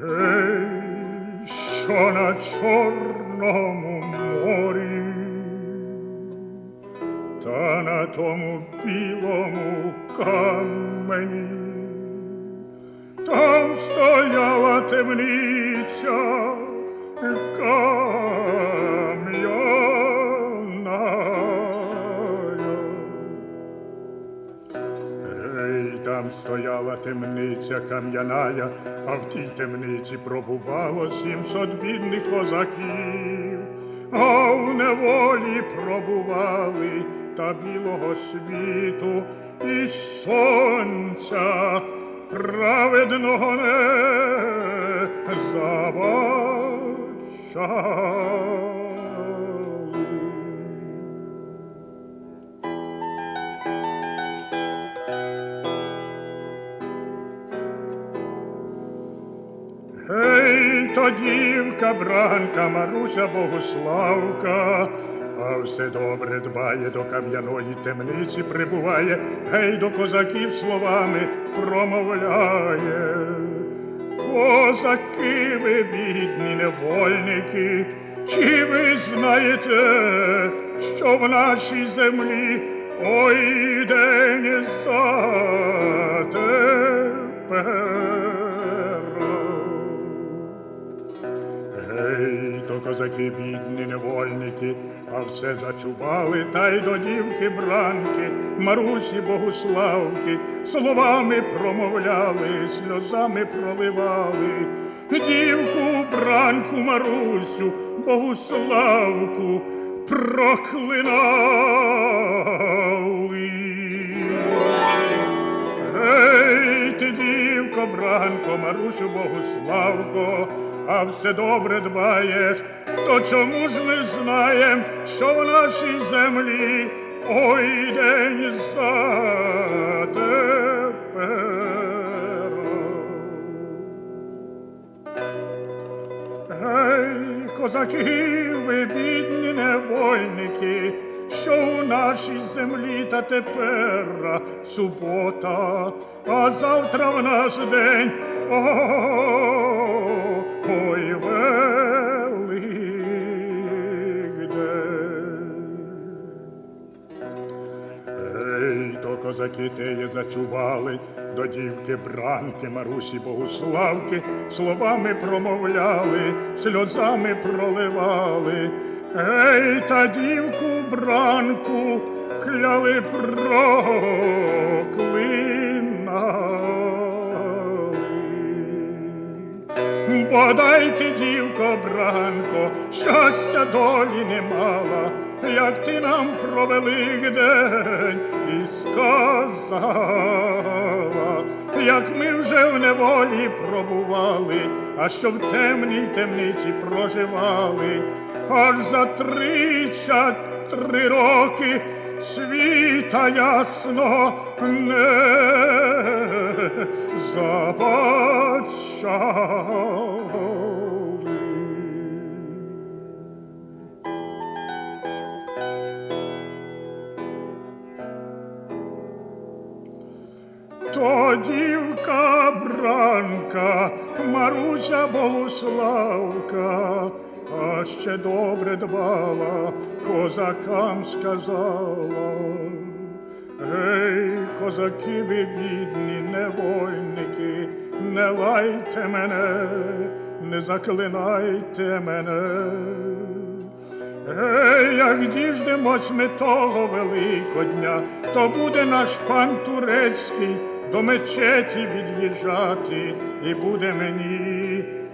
Lei schon a giorno muori, Tanatomu bilomu камені, Там стояла темниця, камені, там стояла темниця кам'яная, а в тій темниці пробувало сімсот бідних козаків, а в неволі пробували та білого світу і сонця праведного не забачали. Гей, дівка, бранка, Маруся Богославка, а все добре дбає до кам'яної темниці прибуває, гей, до козаків словами промовляє. Козаки ви, бідні невольники, чи ви знаєте, що в нашій землі ой день затепер? Гей, то козаки, бідні невольники, а все зачували, та й до дівки бранки, Марусі Богуславки, словами промовляли, сльозами проливали. Дівку, бранку, Марусю, Богуславку проклинали. Ей, ти, дівко, бранко, Марусю Богуславко, а все добре дбаєш, то чому ж ми знаєм, що в нашій землі ой день затепер? Гей, козаки, ви нашій землі та тепер субота, а завтра в нас день. О, ой. Ей, то козаки теє зачували, до дівки бранки Марусі Богуславки, словами промовляли, сльозами проливали. Ей, та дівку бранку кляли проклинали. Бодай ти, дівко, бранко, щастя долі не мала, як ти нам про Великдень і сказала, як ми вже в неволі пробували, а що в темній темниці проживали, аж за тридцять три роки світа ясно не забачали. То дівка бранка, Маруся Богуславка, а ще добре дбала, козакам сказала. Гей, козаки, ви бідні невольники, не лайте мене, не заклинайте мене. Ей, як діждемось ми того Великодня, то буде наш пан турецький до мечеті від'їжджати, і буде мені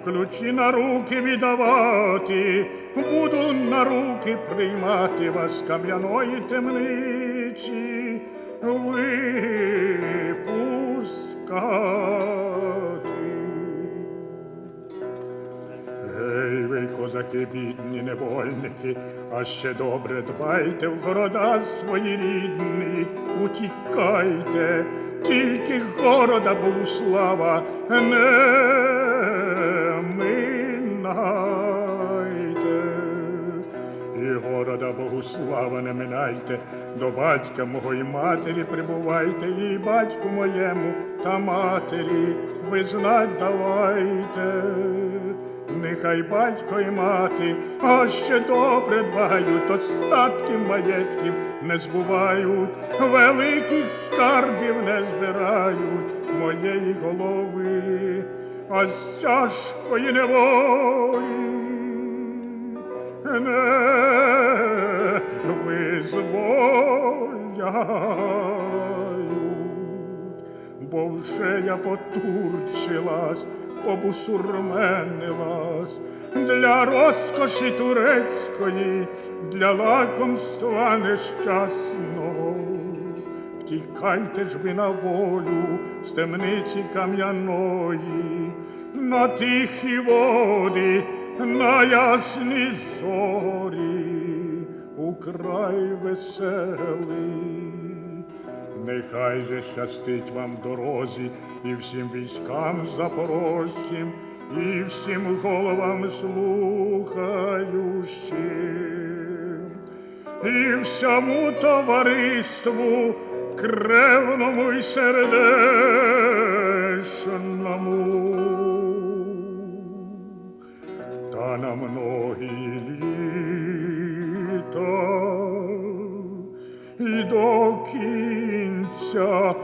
ключі на руки віддавати, буду на руки приймати вас кам'яної темниці, випускати. Гей, ви, козаки, бідні невольники, а ще добре дбайте в города свої рідні, утікайте, тільки города Богуслава не города Богуслава не минайте, до батька мого і матері прибувайте, і батьку моєму та матері ви знать давайте. нехай батько і мати, а ще добре дбають, остатків маєтків не збувають, великих скарбів не збирають моєї голови, а з тяжкої неволі не визволяють, бо вже я потурчилась, обусурменилась для розкоші турецької, для лакомства нещасного. Втікайте ж ви на волю з темниці кам'яної, на тихі води, на ясні зорі, край веселий. Нехай же щастить вам дорозі і всім військам запорожцям, і всім головам слухаючим і всьому товариству кревному й сердечному. Та на многі літа і до кінця